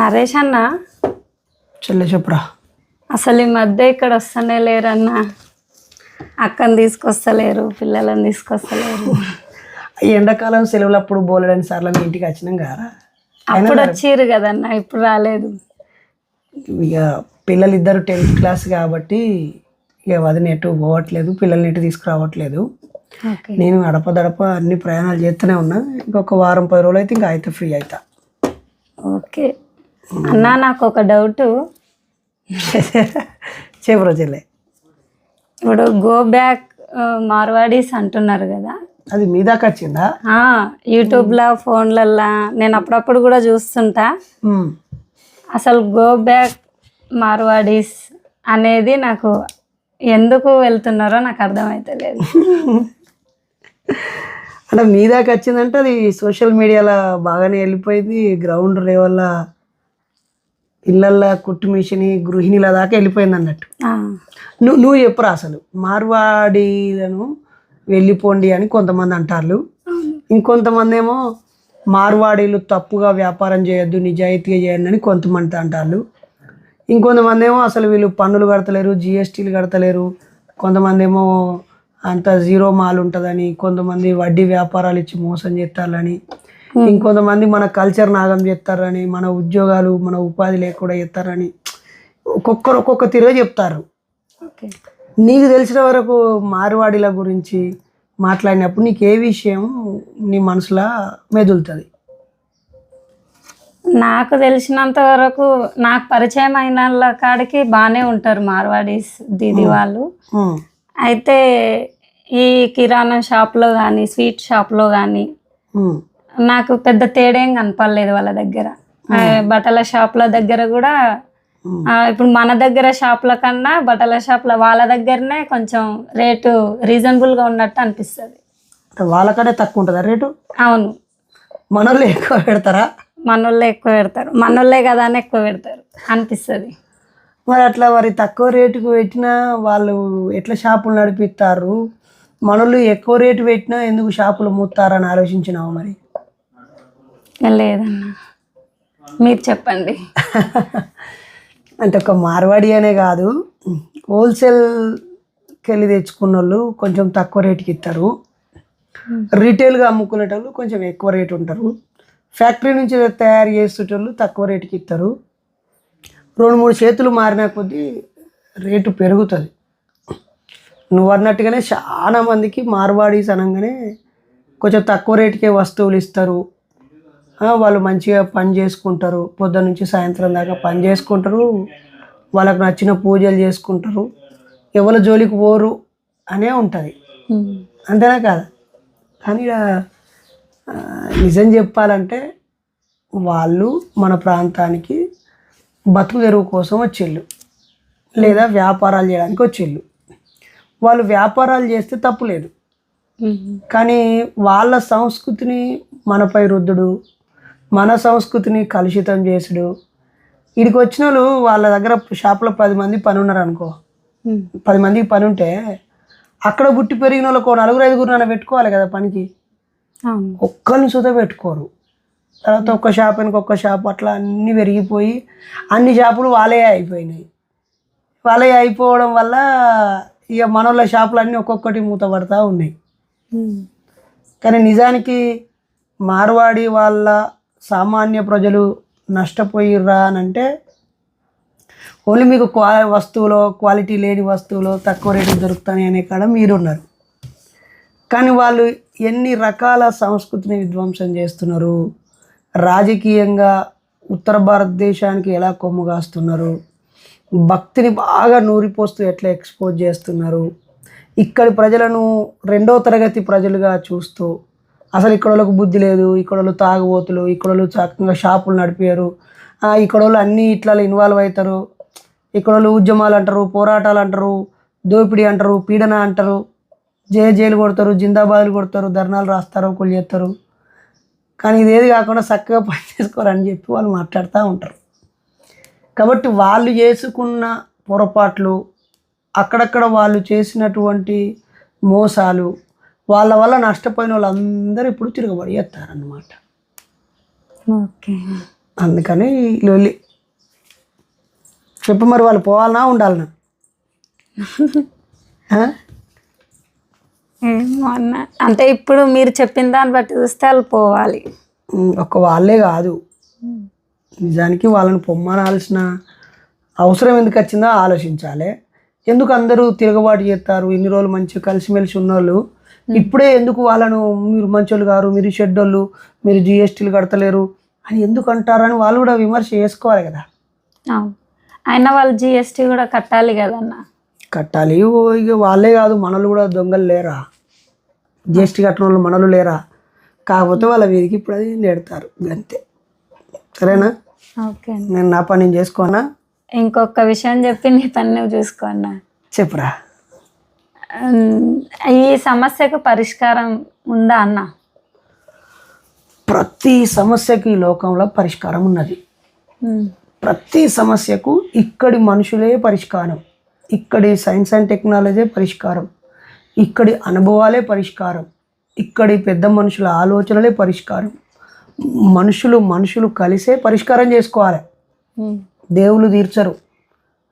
నరేష్ అన్న? చెల్లె చెప్పురా. అసలు ఈ మధ్య ఇక్కడ వస్తూనే లేరన్న. అక్కని తీసుకొస్తలేరు పిల్లలని తీసుకొస్తలేరు. ఎండాకాలం సెలవులు అప్పుడు బోలెడని సార్లు మీ ఇంటికి వచ్చినాం కారా అప్పుడు వచ్చిర్రు కదన్న ఇప్పుడు రాలేదు. ఇక పిల్లలు ఇద్దరు టెన్త్ క్లాస్ కాబట్టి ఇక వదిన ఎటు పోవట్లేదు పిల్లల్ని ఎటు తీసుకురావట్లేదు. నేను అడప దడప అన్ని ప్రయాణాలు చేస్తూనే ఉన్నా. ఇంకొక వారం పది రోజులు అయితే ఇంకా అయితే ఫ్రీ అవుతా ఓకే. అన్న నాకు ఒక డౌట్ చెప్పురా చెల్లె. ఇప్పుడు గో బ్యాక్ మార్వాడీస్ అంటున్నారు కదా. అది మీ దాకా వచ్చిందా? యూట్యూబ్లో ఫోన్లల్లో నేను అప్పుడప్పుడు కూడా చూస్తుంటా. అసలు గో బ్యాక్ మార్వాడీస్ అనేది నాకు ఎందుకు వెళ్తున్నారో నాకు అర్థమవుతలేదు అంటే మీ దాకా వచ్చిందంటే అది సోషల్ మీడియాలో బాగానే వెళ్ళిపోయింది గ్రౌండ్ లెవెల్లో ఇళ్ళల్లో కుట్టు మిషన్ గృహిణిల దాకా వెళ్ళిపోయింది అన్నట్టు. నువ్వు నువ్వు చెప్పురా అసలు. మార్వాడీలను వెళ్ళిపోండి అని కొంతమంది అంటారు ఇంకొంతమంది ఏమో మార్వాడీలు తప్పుగా వ్యాపారం చేయొద్దు నిజాయితీగా చేయండి అని కొంతమంది అంటారు ఇంకొంతమంది ఏమో అసలు వీళ్ళు పన్నులు కడతలేరు జిఎస్టీలు కడతలేరు. కొంతమంది ఏమో అంత జీరో మాల్ ఉంటుందని కొంతమంది వడ్డీ వ్యాపారాలు ఇచ్చి మోసం చేస్తారని. ఇంకొంతమంది మన కల్చర్ నాగం చేస్తారని మన ఉద్యోగాలు మన ఉపాధి లేకుండా చేస్తారని ఒక్కొక్కరు ఒక్కొక్క తీరుగా చెప్తారు. ఓకే నీకు తెలిసిన వరకు మార్వాడిల గురించి మాట్లాడినప్పుడు నీకు ఏ విషయం నీ మనసులో మెదులుతుంది? నాకు తెలిసినంత వరకు నాకు పరిచయం అయిన కాడికి బాగానే ఉంటారు మార్వాడీస్ దీది వాళ్ళు. ఉమ్, అయితే ఈ కిరాణా షాప్లో కానీ స్వీట్ షాప్లో కానీ నాకు పెద్ద తేడేం కనపడలేదు వాళ్ళ దగ్గర. బట్టల షాప్ల దగ్గర కూడా ఇప్పుడు మన దగ్గర షాప్ల కన్నా బట్టల షాప్ల వాళ్ళ దగ్గరనే కొంచెం రేటు రీజనబుల్గా ఉన్నట్టు అనిపిస్తుంది. వాళ్ళకనే తక్కువ ఉంటుందా రేటు? అవును. మనోళ్ళు ఎక్కువ పెడతారా? మనోళ్ళే ఎక్కువ పెడతారు. మనోళ్ళే కదా అని ఎక్కువ పెడతారు అనిపిస్తుంది. మరి అట్లా మరి తక్కువ రేటుకు పెట్టినా వాళ్ళు ఎట్లా షాపులు నడిపిస్తారు? మనోళ్ళు ఎక్కువ రేటు పెట్టినా ఎందుకు షాపులు మూస్తారని ఆలోచించినావు మరి? లేదన్నా. మీరు చెప్పండి. అంటే ఒక మార్వాడి అనే కాదు. హోల్సేల్కి వెళ్ళి తెచ్చుకున్న వాళ్ళు కొంచెం తక్కువ రేటుకి ఇస్తారు రీటైల్గా అమ్ముకునేటోళ్ళు కొంచెం ఎక్కువ రేటు ఉంటారు. ఫ్యాక్టరీ నుంచి తయారు చేసేటోళ్ళు తక్కువ రేటుకి ఇస్తారు రెండు మూడు చేతులు మారిన కొద్దీ రేటు పెరుగుతుంది. నువ్వు అన్నట్టుగానే చాలా మందికి మార్వాడీస్ అనగానే కొంచెం తక్కువ రేటుకే వస్తువులు ఇస్తారు. వాళ్ళు మంచిగా పని చేసుకుంటారు. పొద్దున్న నుంచి సాయంత్రం దాకా పని చేసుకుంటారు. వాళ్ళకు నచ్చిన పూజలు చేసుకుంటారు. ఎవరి జోలికి పోరు అనే ఉంటుంది. అంతేనా కాదా? కానీ నిజం చెప్పాలంటే వాళ్ళు మన ప్రాంతానికి బతుకు తెరువు కోసం వచ్చిళ్ళు. లేదా వ్యాపారాలు చేయడానికి వచ్చిళ్ళు. వాళ్ళు వ్యాపారాలు చేస్తే తప్పు లేదు. ఉమ్. కానీ వాళ్ళ సంస్కృతిని మనపై రుద్దుడు మన సంస్కృతిని కలుషితం చేసుడు. ఇడికి వచ్చిన వాళ్ళు వాళ్ళ దగ్గర షాప్లో పది మంది పని ఉన్నారు అనుకో. పది మందికి పని ఉంటే అక్కడ పుట్టి పెరిగిన వాళ్ళకు నలుగురు ఐదుగురు నన్ను పెట్టుకోవాలి కదా పనికి. ఒక్కరిని సుధా పెట్టుకోరు. తర్వాత ఒక్క షాప్ వెనక ఒక్క షాప్ అట్లా అన్నీ పెరిగిపోయి అన్ని షాపులు వాళ్ళే అయిపోయినాయి. వాళ్ళే అయిపోవడం వల్ల ఇక మనోళ్ళ షాపులు అన్నీ ఒక్కొక్కటి మూతపడతా ఉన్నాయి. కానీ నిజానికి మార్వాడి వాళ్ళ సామాన్య ప్రజలు నష్టపోయిర్రా అని అంటే ఓన్లీ మీకు క్వా వస్తువులో క్వాలిటీ లేని వస్తువులు తక్కువ రేటు దొరుకుతాయి అనే కాడ మీరున్నారు. కానీ వాళ్ళు ఎన్ని రకాల సంస్కృతిని విధ్వంసం చేస్తున్నారు రాజకీయంగా ఉత్తర భారతదేశానికి ఎలా కొమ్ము కాస్తున్నారు భక్తిని బాగా నూరిపోస్తూ ఎట్లా ఎక్స్పోజ్ చేస్తున్నారు ఇక్కడి ప్రజలను రెండో తరగతి ప్రజలుగా చూస్తూ అసలు ఇక్కడ వాళ్ళకు బుద్ధి లేదు ఇక్కడ వాళ్ళు తాగుబోతులు ఇక్కడ వాళ్ళు చక్కగా షాపులు నడిపారు. ఇక్కడ వాళ్ళు అన్నీ ఇట్లా ఇన్వాల్వ్ అవుతారు. ఇక్కడ వాళ్ళు ఉద్యమాలు అంటారు పోరాటాలు అంటారు దోపిడీ అంటారు పీడన అంటారు. జే జైలు కొడతారు జిందాబాదులు కొడతారు ధర్నాలు రాస్తారు ఒకళ్ళు చేస్తారు. కానీ ఇదేది కాకుండా చక్కగా పని చేసుకోరని చెప్పి వాళ్ళు మాట్లాడుతూ ఉంటారు. కాబట్టి వాళ్ళు చేసుకున్న పొరపాట్లు అక్కడక్కడ వాళ్ళు చేసినటువంటి మోసాలు వాళ్ళ వల్ల నష్టపోయిన వాళ్ళందరూ ఇప్పుడు తిరగబడి చేస్తారన్నమాట. ఓకే. అందుకని లొల్లి. చెప్పు మరి వాళ్ళు పోవాలనా ఉండాలనా? ఆ? ఏమో అన్న. అంటే ఇప్పుడు మీరు చెప్పిన దాన్ని బట్టి చూస్తే వాళ్ళు పోవాలి. ఒక్క వాళ్ళే కాదు. నిజానికి వాళ్ళని పొమ్మనాల్సిన అవసరం ఎందుకు వచ్చిందో ఆలోచించాలి. ఎందుకు అందరూ తిరగబాటు చేస్తారు? ఇన్ని రోజులు మంచిగా కలిసిమెలిసి ఉన్నోళ్ళు ఇప్పుడే ఎందుకు వాళ్ళను మీరు మంచోళ్ళు గారు మీరు షెడ్డోళ్ళు మీరు జిఎస్టీలు కడతలేరు అని ఎందుకు అంటారని వాళ్ళు కూడా విమర్శ చేసుకోవాలి కదా. అయినా వాళ్ళు జిఎస్టీ కూడా కట్టాలి కదన్న. కట్టాలి. ఇక వాళ్ళే కాదు మనలు కూడా దొంగలు లేరా? జిఎస్టీ కట్టిన వాళ్ళు మనలు లేరా? కాకపోతే వాళ్ళ వీధికి ఇప్పుడు అది నెడతారు. అంతే. సరేనా? ఓకే. నేను నా పని నేను చేసుకోనా? ఇంకొక విషయం చెప్పి నీ పని నువ్వు చూసుకో అన్న. చెప్పురా. ఈ సమస్యకు పరిష్కారం ఉందా అన్న? ప్రతి సమస్యకి ఈ లోకంలో పరిష్కారం ఉన్నది. ప్రతి సమస్యకు ఇక్కడి మనుషులే పరిష్కారం. ఇక్కడి సైన్స్ అండ్ టెక్నాలజీ పరిష్కారం. ఇక్కడి అనుభవాలే పరిష్కారం. ఇక్కడి పెద్ద మనుషుల ఆలోచనలే పరిష్కారం. మనుషులు మనుషులు కలిసే పరిష్కారం చేసుకోవాలి. దేవుళ్ళు తీర్చరు.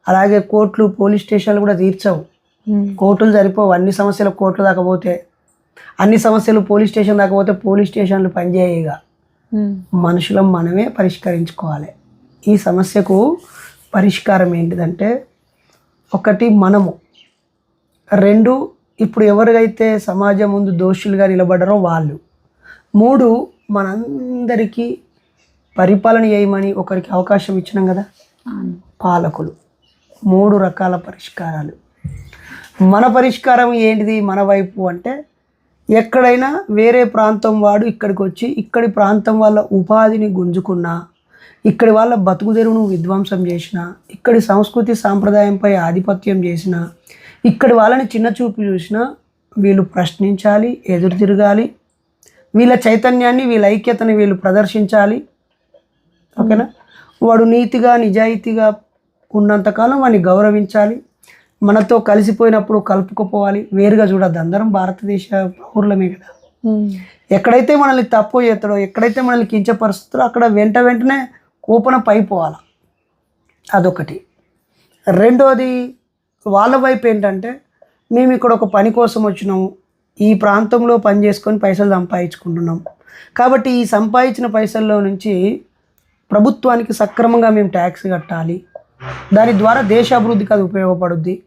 అలాగే కోర్టులు పోలీస్ స్టేషన్లు కూడా తీర్చవు. కోర్టులు సరిపోవు. అన్ని సమస్యలు కోర్టులు దాకపోతే అన్ని సమస్యలు పోలీస్ స్టేషన్ దాకపోతే పోలీస్ స్టేషన్లు పనిచేయగా మనుషులం మనమే పరిష్కరించుకోవాలి. ఈ సమస్యకు పరిష్కారం ఏంటిదంటే ఒకటి మనము. రెండు ఇప్పుడు ఎవరికైతే సమాజం ముందు దోషులుగా నిలబడ్డారో వాళ్ళు. మూడు మనందరికీ పరిపాలన చేయమని ఒకరికి అవకాశం ఇచ్చినాం కదా. పాలకులు. మూడు రకాల పరిష్కారాలు. మన పరిష్కారం ఏంటిది? మన వైపు అంటే ఎక్కడైనా వేరే ప్రాంతం వాడు ఇక్కడికి వచ్చి ఇక్కడి ప్రాంతం వాళ్ళ ఉపాధిని గుంజుకున్నా ఇక్కడి వాళ్ళ బతుకు తెరువును విధ్వంసం చేసిన ఇక్కడి సంస్కృతి సాంప్రదాయంపై ఆధిపత్యం చేసిన ఇక్కడి వాళ్ళని చిన్న చూపు చూసినా వీళ్ళు ప్రశ్నించాలి ఎదురు తిరగాలి. వీళ్ళ చైతన్యాన్ని వీళ్ళ ఐక్యతని వీళ్ళు ప్రదర్శించాలి. ఓకేనా? వాడు నీతిగా నిజాయితీగా ఉన్నంతకాలం వాడిని గౌరవించాలి. మనతో కలిసిపోయినప్పుడు కలుపుకుపోవాలి. వేరుగా చూడద్దు. అందరం భారతదేశ పౌరులమే కదా. ఎక్కడైతే మనల్ని తప్పు చేస్తాడో ఎక్కడైతే మనల్ని కించపరుస్తాడో అక్కడ వెంట వెంటనే కోపన పైపోవాలి. అదొకటి. రెండోది వాళ్ళ వైపు ఏంటంటే మేము ఇక్కడ ఒక పని కోసం వచ్చినాము. ఈ ప్రాంతంలో పని చేసుకొని పైసలు సంపాదించుకుంటున్నాం. కాబట్టి ఈ సంపాదించిన పైసల్లో నుంచి ప్రభుత్వానికి సక్రమంగా మేము ట్యాక్స్ కట్టాలి. దాని ద్వారా దేశ అభివృద్ధికి అది ఉపయోగపడుద్ది.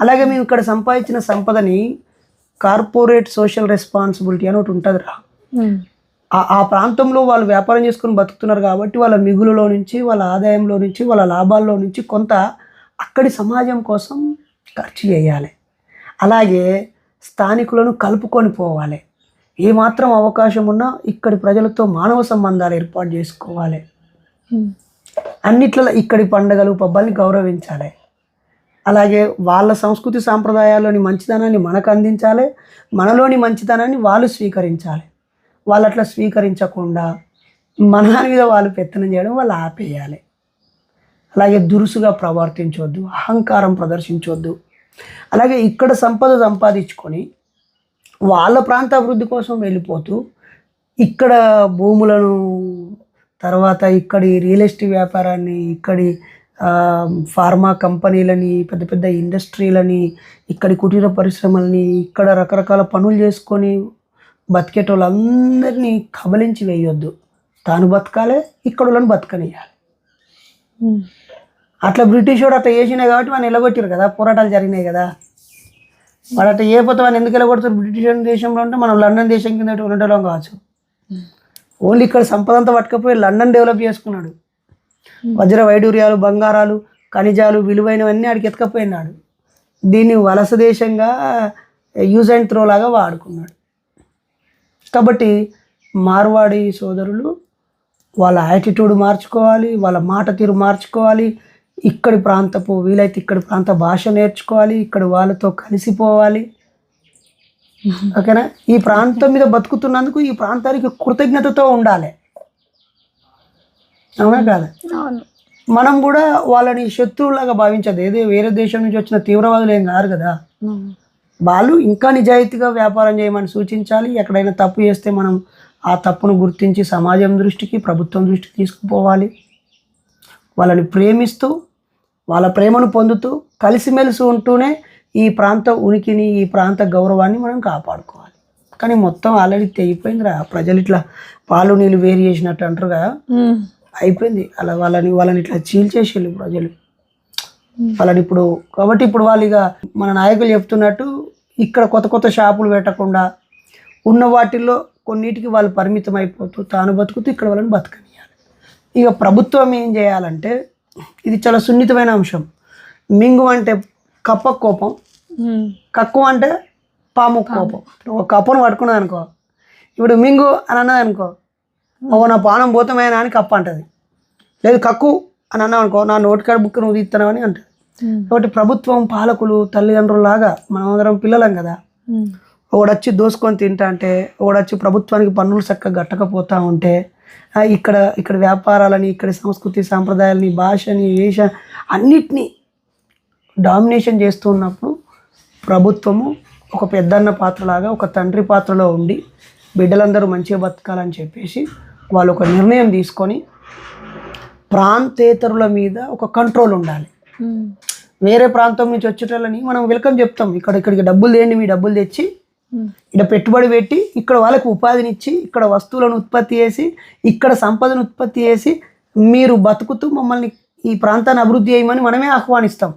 అలాగే మేము ఇక్కడ సంపాదించిన సంపదని కార్పొరేట్ సోషల్ రెస్పాన్సిబిలిటీ అని ఒకటి ఉంటుందిరా. ఉమ్, ఆ ఆ ప్రాంతంలో వాళ్ళు వ్యాపారం చేసుకొని బతుకుతున్నారు కాబట్టి వాళ్ళ మిగులులో నుంచి వాళ్ళ ఆదాయంలో నుంచి వాళ్ళ లాభాల్లో నుంచి కొంత అక్కడి సమాజం కోసం ఖర్చు చేయాలి. అలాగే స్థానికులను కలుపుకొని పోవాలి. ఏమాత్రం అవకాశం ఉన్నా ఇక్కడి ప్రజలతో మానవ సంబంధాలు ఏర్పాటు చేసుకోవాలి. అన్నిట్లలో ఇక్కడి పండుగలు పబ్బాల్ని గౌరవించాలి. అలాగే వాళ్ళ సంస్కృతి సాంప్రదాయాల్లోని మంచితనాన్ని మనకు అందించాలి మనలోని మంచితనాన్ని వాళ్ళు స్వీకరించాలి. వాళ్ళు అట్లా స్వీకరించకుండా మన దాని మీద వాళ్ళు పెత్తనం చేయడం వాళ్ళు ఆపేయాలి. అలాగే దురుసుగా ప్రవర్తించవద్దు అహంకారం ప్రదర్శించవద్దు అలాగే ఇక్కడ సంపద సంపాదించుకొని వాళ్ళ ప్రాంత అభివృద్ధి కోసం వెళ్ళిపోతూ ఇక్కడ భూములను తర్వాత ఇక్కడి రియల్ ఎస్టేట్ వ్యాపారాన్ని ఇక్కడి ఫార్మా కంపెనీలని పెద్ద పెద్ద ఇండస్ట్రీలని ఇక్కడి కుటీర పరిశ్రమల్ని ఇక్కడ రకరకాల పనులు చేసుకొని బతికేటోళ్ళందరినీ కబలించి వేయొద్దు. తాను బతకాలి ఇక్కడ వాళ్ళని బతకనియాలి ఉమ్, అట్లా బ్రిటిష్ వాడు అట్లా చేసినాయి కాబట్టి వాళ్ళు నిలగొట్టారు కదా పోరాటాలు జరిగినాయి కదా. వాడు అట్లా ఏ పోతే వాళ్ళు ఎందుకు నిలగొడతారు బ్రిటిష్ దేశంలో ఉంటే మనం లండన్ దేశం కింద ఉండడం కావచ్చు. ఓన్లీ ఇక్కడ సంపద అంతా పట్టుకపోయి లండన్ డెవలప్ చేసుకున్నాడు. వజ్ర వైడూర్యాలు బంగారాలు ఖనిజాలు విలువైనవన్నీ ఆడికి ఎతకపోయినాడు దీన్ని వలస దేశంగా యూజ్ అండ్ త్రో లాగా వాడుకున్నాడు. కాబట్టి మార్వాడి సోదరులు వాళ్ళ యాటిట్యూడ్ మార్చుకోవాలి వాళ్ళ మాట తీరు మార్చుకోవాలి ఇక్కడి ప్రాంతపు వీలైతే ఇక్కడి ప్రాంత భాష నేర్చుకోవాలి ఇక్కడ వాళ్ళతో కలిసిపోవాలి. ఓకేనా? ఈ ప్రాంతం మీద బతుకుతున్నందుకు ఈ ప్రాంతానికి కృతజ్ఞతతో ఉండాలి. అవునా కాదా? అవును. మనం కూడా వాళ్ళని శత్రువులాగా భావించదు ఏదో వేరే దేశం నుంచి వచ్చిన తీవ్రవాదులు ఏం కాదు? కదా వాళ్ళు ఇంకా నిజాయితీగా వ్యాపారం చేయమని సూచించాలి. ఎక్కడైనా తప్పు చేస్తే మనం ఆ తప్పును గుర్తించి సమాజం దృష్టికి ప్రభుత్వం దృష్టికి తీసుకుపోవాలి. వాళ్ళని ప్రేమిస్తూ వాళ్ళ ప్రేమను పొందుతూ కలిసిమెలిసి ఉంటూనే ఈ ప్రాంత ఉనికిని ఈ ప్రాంత గౌరవాన్ని మనం కాపాడుకోవాలి. కానీ మొత్తం ఆల్రెడీ తెగిపోయిందిరా. ప్రజలు ఇట్లా పాలు నీళ్ళు వేరు చేసినట్టు అంటారుగా. అయిపోయింది. అలా వాళ్ళని వాళ్ళని ఇట్లా చీల్చేసేళ్ళు ప్రజలు. వాళ్ళని ఇప్పుడు కాబట్టి ఇప్పుడు వాళ్ళు ఇక మన నాయకులు చెప్తున్నట్టు ఇక్కడ కొత్త కొత్త షాపులు పెట్టకుండా ఉన్న వాటిల్లో కొన్నిటికి వాళ్ళు పరిమితం అయిపోతూ తాను బతుకుతూ ఇక్కడ వాళ్ళని బతకనియాలి ఇక ప్రభుత్వం ఏం చేయాలంటే ఇది చాలా సున్నితమైన అంశం. మింగు అంటే కప్ప కోపం ఉమ్. కక్కు అంటే పాము కోపం. ఒక కప్పను పట్టుకున్నది అనుకో ఇప్పుడు మింగు అని అన్నది అనుకో ఓ నా పానం పోతమేనా అని కప్ప అంటది లేదు కక్కు అని అన్నావు అనుకో నా నోటికాడ బుక్ నువ్వు తీస్తున్నావని అంటది ఉమ్. కాబట్టి ప్రభుత్వం పాలకులు తల్లిదండ్రులాగా మనం అందరం పిల్లలం కదా. ఒకడొచ్చి దోసుకొని తింటా అంటే ఒకడొచ్చి ప్రభుత్వానికి పన్నులు చక్కగా గట్టకపోతా ఉంటే ఇక్కడ ఇక్కడ వ్యాపారాలని ఇక్కడ సంస్కృతి సాంప్రదాయాలని భాషని వేష అన్నిటినీ డామినేషన్ చేస్తూ ఉన్నప్పుడు ప్రభుత్వము ఒక పెద్దన్న పాత్రలాగా ఒక తండ్రి పాత్రలో ఉండి బిడ్డలందరూ మంచిగా బతకాలని చెప్పేసి వాళ్ళు ఒక నిర్ణయం తీసుకొని ప్రాంతేతరుల మీద ఒక కంట్రోల్ ఉండాలి. వేరే ప్రాంతం నుంచి వచ్చేటోళ్ళని మనం వెల్కమ్ చెప్తాం ఇక్కడ ఇక్కడికి డబ్బులు తేండి మీ డబ్బులు తెచ్చి. ఇక్కడ పెట్టుబడి పెట్టి ఇక్కడ వాళ్ళకి ఉపాధినిచ్చి ఇక్కడ వస్తువులను ఉత్పత్తి చేసి ఇక్కడ సంపదను ఉత్పత్తి చేసి మీరు బతుకుతూ మమ్మల్ని ఈ ప్రాంతాన్ని అభివృద్ధి చేయమని మనమే ఆహ్వానిస్తాం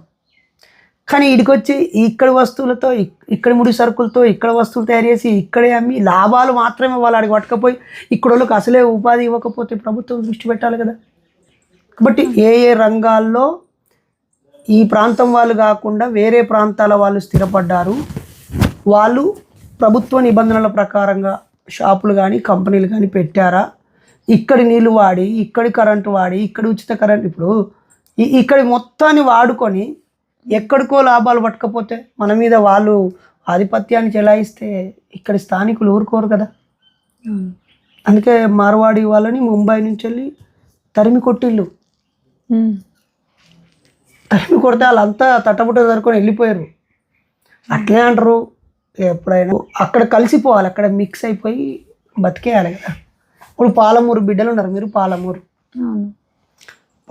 కానీ ఇడికొచ్చి ఇక్కడ వస్తువులతో ఇక్కడ ముడి సరుకులతో ఇక్కడ వస్తువులు తయారు చేసి ఇక్కడే అమ్మి లాభాలు మాత్రమే వాళ్ళు అడిగి పట్టకపోయి ఇక్కడ వాళ్ళకి అసలే ఉపాధి ఇవ్వకపోతే ప్రభుత్వం దృష్టి పెట్టాలి కదా. కాబట్టి ఏ ఏ రంగాల్లో ఈ ప్రాంతం వాళ్ళు కాకుండా వేరే ప్రాంతాల వాళ్ళు స్థిరపడ్డారు వాళ్ళు ప్రభుత్వ నిబంధనల ప్రకారంగా షాపులు కానీ కంపెనీలు కానీ పెట్టారా? ఇక్కడి నీళ్ళు వాడి ఇక్కడి కరెంటు వాడి ఇక్కడ ఉచిత కరెంట్ ఇప్పుడు ఇక్కడి మొత్తాన్ని వాడుకొని ఎక్కడికో లాభాలు పట్టకపోతే మన మీద వాళ్ళు ఆధిపత్యాన్ని చెలాయిస్తే ఇక్కడి స్థానికులు ఊరుకోరు కదా. అందుకే మార్వాడి వాళ్ళని ముంబై నుంచి వెళ్ళి తరిమి కొట్టిళ్ళు. తరిమి కొడితే వాళ్ళంతా తట్టబుట్ట జరుకొని వెళ్ళిపోయారు. అట్లే అంటారు ఎప్పుడైనా అక్కడ కలిసిపోవాలి అక్కడ మిక్స్ అయిపోయి బతికేయాలి కదా. ఇప్పుడు పాలమూరు బిడ్డలు ఉన్నారు మీరు పాలమూరు.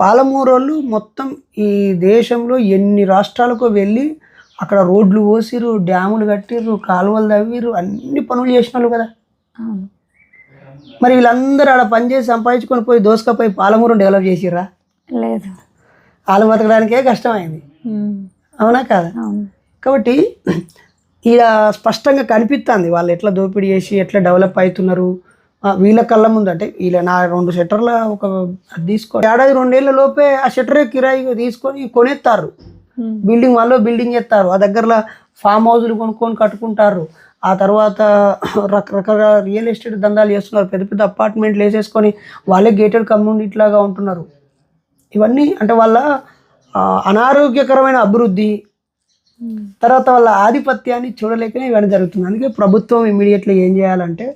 అవును పాలమూరు వాళ్ళు మొత్తం ఈ దేశంలో ఎన్ని రాష్ట్రాలకు వెళ్ళి అక్కడ రోడ్లు పోసిర్రు డ్యాములు కట్టిర్రు కాలువలు తవ్విర్రు అన్ని పనులు చేసిన వాళ్ళు కదా మరి వీళ్ళందరూ ఆడ పనిచేసి సంపాదించుకొని పోయి దోసుకపోయి పాలమూరు డెవలప్ చేసిర్రా? లేదు. వాళ్ళు బతకడానికే కష్టమైంది. అవునా కాదా? కాబట్టి ఈడ స్పష్టంగా కనిపిస్తుంది వాళ్ళు ఎట్లా దోపిడీ చేసి ఎట్లా డెవలప్ అవుతున్నారు వీళ్ళ కళ్ళ ముందు అంటే వీళ్ళ నా రెండు షట్టర్ల ఒక తీసుకో ఏడాది రెండేళ్ళ లోపే ఆ షట్టరే కిరాయి తీసుకొని కొనేస్తారు. బిల్డింగ్ వాళ్ళు బిల్డింగ్ చేస్తారు ఆ దగ్గరలో ఫామ్ హౌస్లు కొనుక్కొని కట్టుకుంటారు. ఆ తర్వాత రకరకాల రియల్ ఎస్టేట్ దందాలు చేస్తున్నారు. పెద్ద పెద్ద అపార్ట్మెంట్లు వేసేసుకొని వాళ్ళే గేటెడ్ కమ్యూనిటీ లాగా ఉంటున్నారు. ఇవన్నీ అంటే వాళ్ళ అనారోగ్యకరమైన అభివృద్ధి. తర్వాత వాళ్ళ ఆధిపత్యాన్ని చూడలేకనే ఇవన్నీ జరుగుతుంది అందుకే ప్రభుత్వం ఇమీడియట్లీ ఏం చేయాలంటే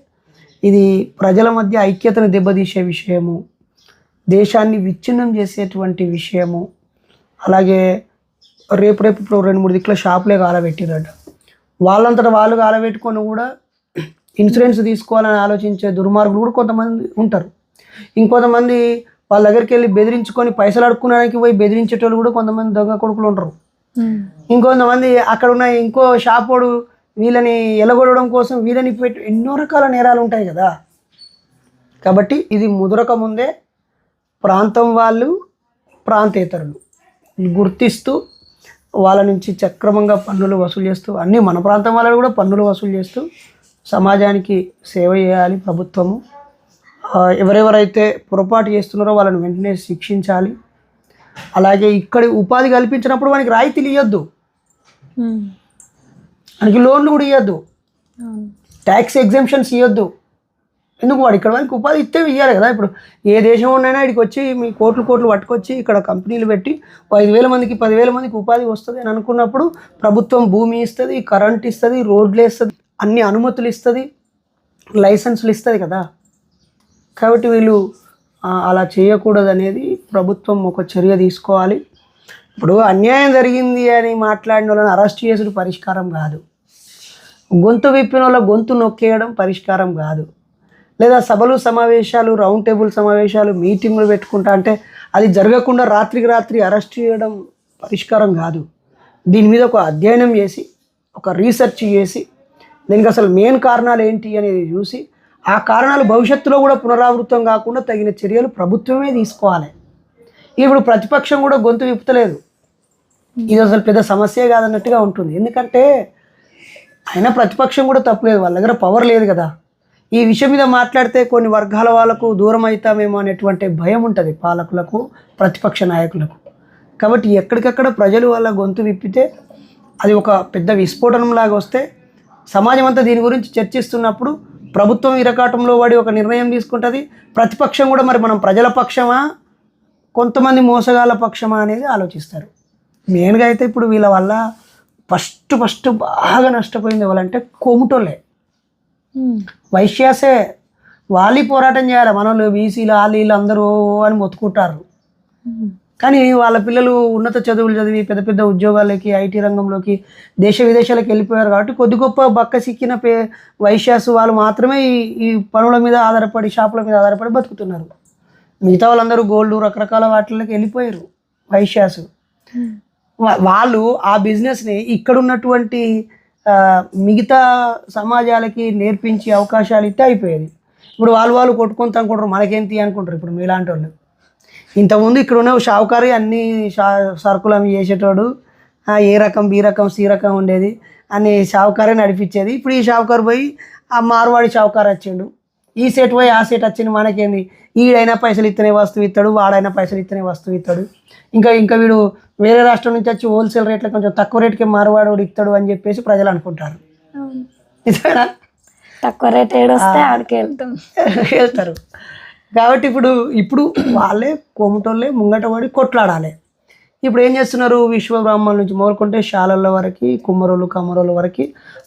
ఇది ప్రజల మధ్య ఐక్యతను దెబ్బతీసే విషయము దేశాన్ని విచ్ఛిన్నం చేసేటువంటి విషయము. అలాగే రేపు రేపు ఇప్పుడు రెండు మూడు దిక్కుల షాపులే కాలబెట్టిరట వాళ్ళంతటా వాళ్ళు కాలబెట్టుకొని కూడా ఇన్సూరెన్స్ తీసుకోవాలని ఆలోచించే దుర్మార్గులు కూడా కొంతమంది ఉంటారు. ఇంకొంతమంది వాళ్ళ దగ్గరికి వెళ్ళి బెదిరించుకొని పైసలు అడుక్కునడానికి పోయి బెదిరించేటోళ్ళు కూడా కొంతమంది దొంగ కొడుకులు ఉంటారు. ఇంకొంతమంది అక్కడ ఉన్న ఇంకో షాపోడు వీళ్ళని ఎలగొడడం కోసం వీళ్ళని పెట్టి ఎన్నో రకాల నేరాలు ఉంటాయి కదా. కాబట్టి ఇది ముదరక ముందే ప్రాంతం వాళ్ళు ప్రాంతేతరులు గుర్తిస్తూ వాళ్ళ నుంచి సక్రమంగా పన్నులు వసూలు చేస్తూ అన్నీ మన ప్రాంతం వాళ్ళు కూడా పన్నులు వసూలు చేస్తూ సమాజానికి సేవ చేయాలి ప్రభుత్వము. ఎవరెవరైతే పొరపాటు చేస్తున్నారో వాళ్ళని వెంటనే శిక్షించాలి. అలాగే ఇక్కడ ఉపాధి కల్పించినప్పుడు వానికి రాయితీలు ఇవ్వద్దు మనకి లోన్లు కూడా ఇవ్వద్దు ట్యాక్స్ ఎగ్జామ్షన్స్ ఇవ్వద్దు ఎందుకు వాడు ఇక్కడ వారికి ఉపాధి ఇస్తే ఇవ్వాలి కదా? ఇప్పుడు ఏ దేశం ఉన్నైనా ఇక్కడికి వచ్చి మీ కోట్లు కోట్లు పట్టుకొచ్చి ఇక్కడ కంపెనీలు పెట్టి ఐదు వేల మందికి పదివేల మందికి ఉపాధి వస్తుంది అని అనుకున్నప్పుడు ప్రభుత్వం భూమి ఇస్తుంది కరెంట్ ఇస్తుంది రోడ్లు ఇస్తుంది అన్ని అనుమతులు ఇస్తుంది లైసెన్సులు ఇస్తుంది కదా? కాబట్టి వీళ్ళు అలా చేయకూడదు అనేది ప్రభుత్వం ఒక చర్య తీసుకోవాలి. ఇప్పుడు అన్యాయం జరిగింది అని మాట్లాడిన వాళ్ళని అరెస్ట్ చేసుడు పరిష్కారం కాదు. గొంతు విప్పిన వాళ్ళ గొంతు నొక్కేయడం పరిష్కారం కాదు. లేదా సభలు సమావేశాలు రౌండ్ టేబుల్ సమావేశాలు మీటింగ్లు పెట్టుకుంటా అంటే అది జరగకుండా రాత్రికి రాత్రి అరెస్ట్ చేయడం పరిష్కారం కాదు. దీని మీద ఒక అధ్యయనం చేసి ఒక రీసెర్చ్ చేసి దీనికి అసలు మెయిన్ కారణాలు ఏంటి అనేది చూసి ఆ కారణాలు భవిష్యత్తులో కూడా పునరావృతం కాకుండా తగిన చర్యలు ప్రభుత్వమే తీసుకోవాలి. ఇప్పుడు ప్రతిపక్షం కూడా గొంతు విప్పుతలేదు. ఇది అసలు పెద్ద సమస్య కాదన్నట్టుగా ఉంటుంది. ఎందుకంటే అయినా ప్రతిపక్షం కూడా తప్పులేదు వాళ్ళ దగ్గర పవర్ లేదు కదా. ఈ విషయం మీద మాట్లాడితే కొన్ని వర్గాల వాళ్ళకు దూరం అవుతామేమో అనేటువంటి భయం ఉంటుంది పాలకులకు ప్రతిపక్ష నాయకులకు. కాబట్టి ఎక్కడికక్కడ ప్రజలు వాళ్ళ గొంతు విప్పితే అది ఒక పెద్ద విస్ఫోటనం లాగా వస్తే సమాజం అంతా దీని గురించి చర్చిస్తున్నప్పుడు ప్రభుత్వం ఇరకాటంలో వాడి ఒక నిర్ణయం తీసుకుంటుంది. ప్రతిపక్షం కూడా మరి మనం ప్రజల పక్షమా కొంతమంది మోసగాళ్ళ పక్షమా అనేది ఆలోచిస్తారు. మెయిన్గా అయితే ఇప్పుడు వీళ్ళ వల్ల ఫస్ట్ ఫస్ట్ బాగా నష్టపోయింది ఎవరంటే కోముటోళ్ళే. వైశ్యాసే వాళ్ళు పోరాటం చేయాలి మనోళ్ళు బీసీలు వాళ్ళు వీళ్ళు అందరూ అని మొత్తుకుంటారు. కానీ వాళ్ళ పిల్లలు ఉన్నత చదువులు చదివి పెద్ద పెద్ద ఉద్యోగాలకి ఐటీ రంగంలోకి దేశ విదేశాలకు వెళ్ళిపోయారు కాబట్టి కొద్ది గొప్ప బక్క సిక్కిన పే వైశ్యాసు వాళ్ళు మాత్రమే ఈ పనుల మీద ఆధారపడి షాపుల మీద ఆధారపడి బతుకుతున్నారు. మిగతా వాళ్ళందరూ గోల్డ్ రకరకాల వాటిలోకి వెళ్ళిపోయారు వైశ్యాసు. వాళ్ళు ఆ బిజినెస్ని ఇక్కడ ఉన్నటువంటి మిగతా సమాజాలకి నేర్పించే అవకాశాలు ఇస్తే అయిపోయేది. ఇప్పుడు వాళ్ళు వాళ్ళు కొట్టుకొని అనుకుంటారు మనకేంటి అనుకుంటారు ఇప్పుడు మీలాంటి వాళ్ళు. ఇంతకుముందు ఇక్కడ ఉన్న షావుకారి అన్ని షా సరుకులు అవి చేసేటోడు ఏ రకం బి రకం సి రకం ఉండేది అని షావుకారే నడిపించేది. ఇప్పుడు ఈ షావుకారు పోయి ఆ మార్వాడి షావుకారు వచ్చిండు. ఈ సెట్ పోయి ఆ సెట్ వచ్చింది మనకేంది? ఈడైనా పైసలు ఇస్తేనే వస్తువు ఇస్తాడు వాడైనా పైసలు ఇస్తేనే వస్తువు ఇస్తాడు ఇంకా ఇంకా వీడు వేరే రాష్ట్రం నుంచి వచ్చి హోల్సేల్ రేట్లో కొంచెం తక్కువ రేటుకి మార్వాడు ఇస్తాడు అని చెప్పేసి ప్రజలు అనుకుంటారు. నిజమేనా? తక్కువ రేట్ ఏడొస్తే ఆడికి వెళ్తాం. వెళ్తారు. కాబట్టి ఇప్పుడు ఇప్పుడు వాళ్ళే కోమటోళ్ళే ముంగట పడి కొట్లాడాలి. ఇప్పుడు ఏం చేస్తున్నారు? విశ్వ బ్రాహ్మణుల నుంచి మొదలుకుంటే శాలల వరకు కుమ్మరోళ్ళు కమ్మరోళ్ళ వరకు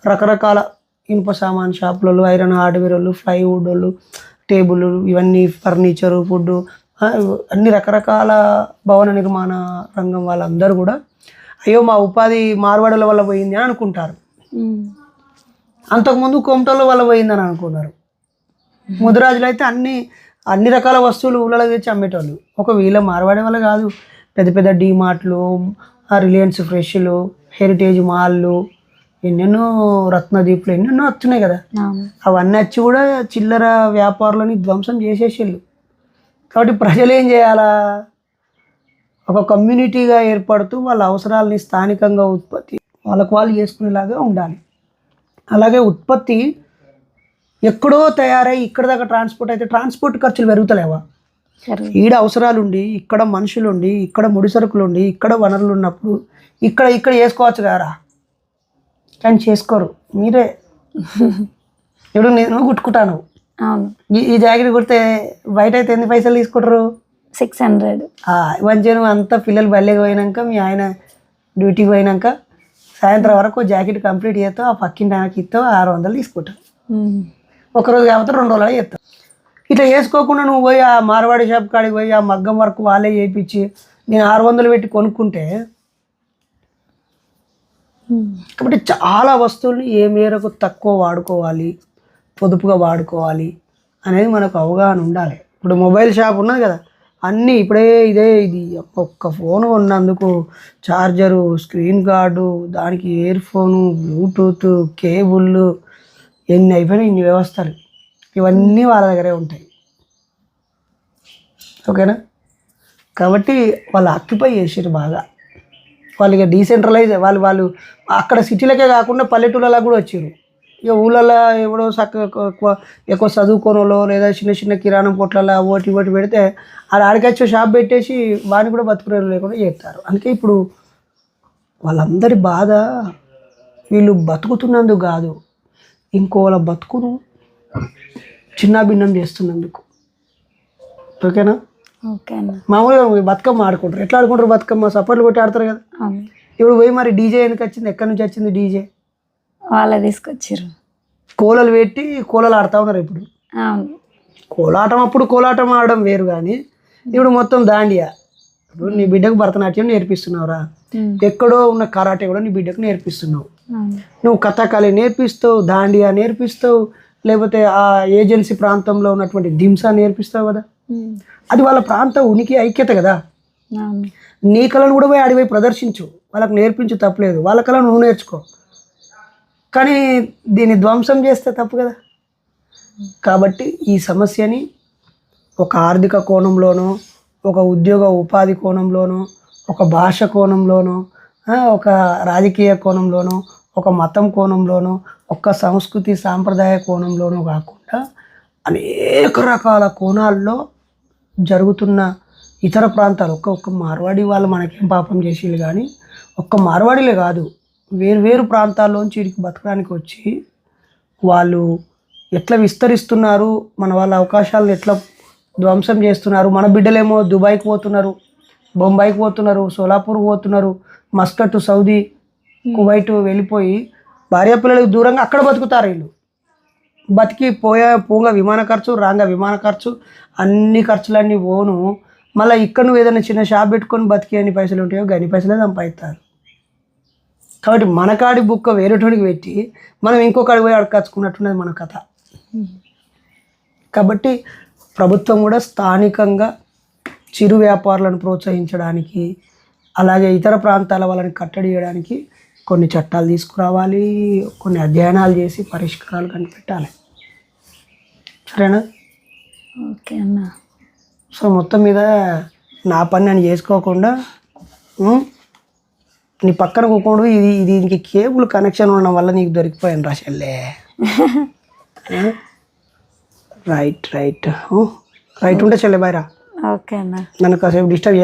రకరకాల ఇనుప సామాన్ షాపులలో ఐరన్ హార్డ్వేర్ వాళ్ళు ప్లైవుడ్ వాళ్ళు టేబుల్ ఇవన్నీ ఫర్నిచరు ఫుడ్ అన్ని రకరకాల భవన నిర్మాణ రంగం వాళ్ళందరూ కూడా అయ్యో మా ఉపాధి మార్వాడుల వల్ల పోయింది అని అనుకుంటారు. అంతకుముందు కోమటోళ్ళ వల్ల పోయిందని అనుకున్నారు. ముదిరాజులు అయితే అన్ని అన్ని రకాల వస్తువులు ఊళ్ళలో తెచ్చి అమ్మేటోళ్ళు. ఒక వీళ్ళ మార్వాడే వల్ల కాదు. పెద్ద పెద్ద డీమార్ట్లు రిలయన్స్ ఫ్రెష్లు హెరిటేజ్ మాల్లు ఎన్నెన్నో రత్నదీప్లు ఎన్నెన్నో వస్తున్నాయి కదా. అవును. అవన్నీ వచ్చి కూడా చిల్లర వ్యాపారులని ధ్వంసం చేసేసిళ్ళు. కాబట్టి ప్రజలు ఏం చేయాలా? ఒక కమ్యూనిటీగా ఏర్పడుతూ వాళ్ళ అవసరాలని స్థానికంగా ఉత్పత్తి వాళ్ళకు వాళ్ళు చేసుకునేలాగా ఉండాలి. అలాగే ఉత్పత్తి ఎక్కడో తయారై ఇక్కడ దాకా ట్రాన్స్పోర్ట్ అయితే ట్రాన్స్పోర్ట్ ఖర్చులు పెరుగుతలేవా? ఈడ అవసరాలుండి ఇక్కడ మనుషులుండి ఇక్కడ ముడి సరుకులుండి ఇక్కడ వనరులు ఉన్నప్పుడు ఇక్కడ ఇక్కడ చేసుకోవచ్చు కారా కానీ చేసుకోరు. మీరే. ఇప్పుడు నేను కుట్టుకుంటాను ఈ ఈ జాకెట్ కుడితే బయట అయితే ఎన్ని పైసలు తీసుకుంటారు? హండ్రెడ్ మంచిగా అంతా పిల్లలు బల్లెకి పోయినాక మీ ఆయన డ్యూటీకి పోయినాక సాయంత్రం వరకు జాకెట్ కంప్లీట్ చేస్తావు ఆ పక్కింటి ఆమెకి ఇస్తావు ఆరు వందలు తీసుకుంటావు ఒకరోజు కాకపోతే రెండు రోజులు చేస్తావు ఇట్లా చేసుకోకుండా నువ్వు పోయి ఆ మార్వాడి షాప్ కాడికి పోయి ఆ మగ్గం వర్క్ వాళ్ళే చేయించి నేను ఆరు వందలు పెట్టి కొనుక్కుంటే కాబట్టి చాలా వస్తువుల్ని ఏ మేరకు తక్కువ వాడుకోవాలి. పొదుపుగా వాడుకోవాలి అనేది మనకు అవగాహన ఉండాలి. ఇప్పుడు మొబైల్ షాప్ ఉన్నది కదా అన్నీ ఇప్పుడే ఇదే ఇది. ఒక్క ఫోన్ ఉన్నందుకు చార్జరు స్క్రీన్ గార్డు దానికి ఇయర్ ఫోను బ్లూటూత్ కేబుల్ ఎన్ని అయిపోయినాయి ఇన్ని వ్యవస్థలు. ఇవన్నీ వాళ్ళ దగ్గరే ఉంటాయి. ఓకేనా? కాబట్టి వాళ్ళు ఆక్యుపై చేసారు బాగా. వాళ్ళు ఇక డీసెంట్రలైజ్ వాళ్ళు వాళ్ళు అక్కడ సిటీలకే కాకుండా పల్లెటూళ్ళలో కూడా వచ్చారు ఇక ఊళ్ళల్లో ఎవడో చక్కగా ఎక్కువ చదువుకోనలో లేదా చిన్న చిన్న కిరాణం పొట్లలో ఓటి ఓటి పెడితే ఆడ ఆడికొచ్చి షాప్ పెట్టేసి వాడిని కూడా బతుకునే లేకుండా చేస్తారు. అందుకే ఇప్పుడు వాళ్ళందరి బాధ వీళ్ళు బతుకుతున్నందుకు కాదు ఇంకోళ్ళ బతుకును చిన్న భిన్నం చేస్తున్నందుకు. ఓకేనా? మామూలుగా బతుకమ్మ ఆడుకుంటారు. ఎట్లా ఆడుకుంటారు బతుకమ్మ? సపోర్ట్లు కొట్టి ఆడతారు కదా. ఇప్పుడు పోయి మరి డీజే ఎందుకు వచ్చింది. ఎక్కడి నుంచి వచ్చింది డీజే? వాళ్ళే తీసుకొచ్చారు కోలలు పెట్టి కోలలు ఆడుతూ ఉన్నారు ఇప్పుడు. అవును. కోలాటం అప్పుడు కోలాటం ఆడడం వేరు కానీ ఇప్పుడు మొత్తం దాండియా. ఇప్పుడు నీ బిడ్డకు భరతనాట్యం నేర్పిస్తున్నావురా. ఎక్కడో ఉన్న కరాటే కూడా నీ బిడ్డకు నేర్పిస్తున్నావు. నువ్వు కథాకళి నేర్పిస్తావు దాండియా నేర్పిస్తావు లేకపోతే ఆ ఏజెన్సీ ప్రాంతంలో ఉన్నటువంటి దింస నేర్పిస్తావు కదా. అది వాళ్ళ ప్రాంత ఉనికి ఐక్యత కదా. నీ కళను కూడా పోయి అడిపోయి ప్రదర్శించు. వాళ్ళకి నేర్పించు తప్పలేదు. వాళ్ళ కళను నువ్వు నేర్చుకో. కానీ దీన్ని ధ్వంసం చేస్తే తప్పు కదా? కాబట్టి ఈ సమస్యని ఒక ఆర్థిక కోణంలోనో ఒక ఉద్యోగ ఉపాధి కోణంలోనో ఒక భాష కోణంలోనో ఒక రాజకీయ కోణంలోనో ఒక మతం కోణంలోనో ఒక సంస్కృతి సాంప్రదాయ కోణంలోనూ కాకుండా అనేక రకాల కోణాల్లో జరుగుతున్న ఇతర ప్రాంతాలు. ఒక్క ఒక్క మార్వాడి వాళ్ళు మనకేం పాపం చేసేది కానీ ఒక్క మార్వాడిలే కాదు వేరు వేరు ప్రాంతాల్లోంచి వీరికి బతకడానికి వచ్చి వాళ్ళు ఎట్లా విస్తరిస్తున్నారు మన వాళ్ళ అవకాశాలను ఎట్లా ధ్వంసం చేస్తున్నారు మన బిడ్డలేమో దుబాయ్కి పోతున్నారు బొంబాయికి పోతున్నారు సోలాపూర్ పోతున్నారు మస్కట్ సౌదీ కువైట్ వెళ్ళిపోయి భార్య పిల్లలకు దూరంగా అక్కడ బతుకుతారు వీళ్ళు. బతికి పోయా పోగా విమాన ఖర్చు రాగా విమాన ఖర్చు అన్ని ఖర్చులన్నీ పోను మళ్ళీ ఇక్కడ నువ్వు ఏదైనా చిన్న షాప్ పెట్టుకొని బతికి అన్ని పైసలు ఉంటాయో గని పైసలే సంపాదిస్తారు. కాబట్టి మన కాడి బుక్క వేరేటోడికి పెట్టి మనం ఇంకొకడికి పోయి అడకచ్చుకున్నట్టున్నది మన కథ. కాబట్టి ప్రభుత్వం కూడా స్థానికంగా చిరు వ్యాపారులను ప్రోత్సహించడానికి అలాగే ఇతర ప్రాంతాల వాళ్ళని కట్టడి చేయడానికి కొన్ని చట్టాలు తీసుకురావాలి కొన్ని అధ్యయనాలు చేసి పరిష్కారాలు కనిపెట్టాలి. సరేనా? ఓకే అన్న. సో మొత్తం మీద నా పని నేను చేసుకోకుండా నీ పక్కన కూకుండా ఇది ఇది దీనికి కేబుల్ కనెక్షన్ ఉండడం వల్ల నీకు దొరికిపోయాను రా చెల్లె. రైట్ రైట్ రైట్ ఉంటే చెల్లె బాయ్ రా. ఓకే అన్న. నన్ను కాసేపు డిస్టర్బ్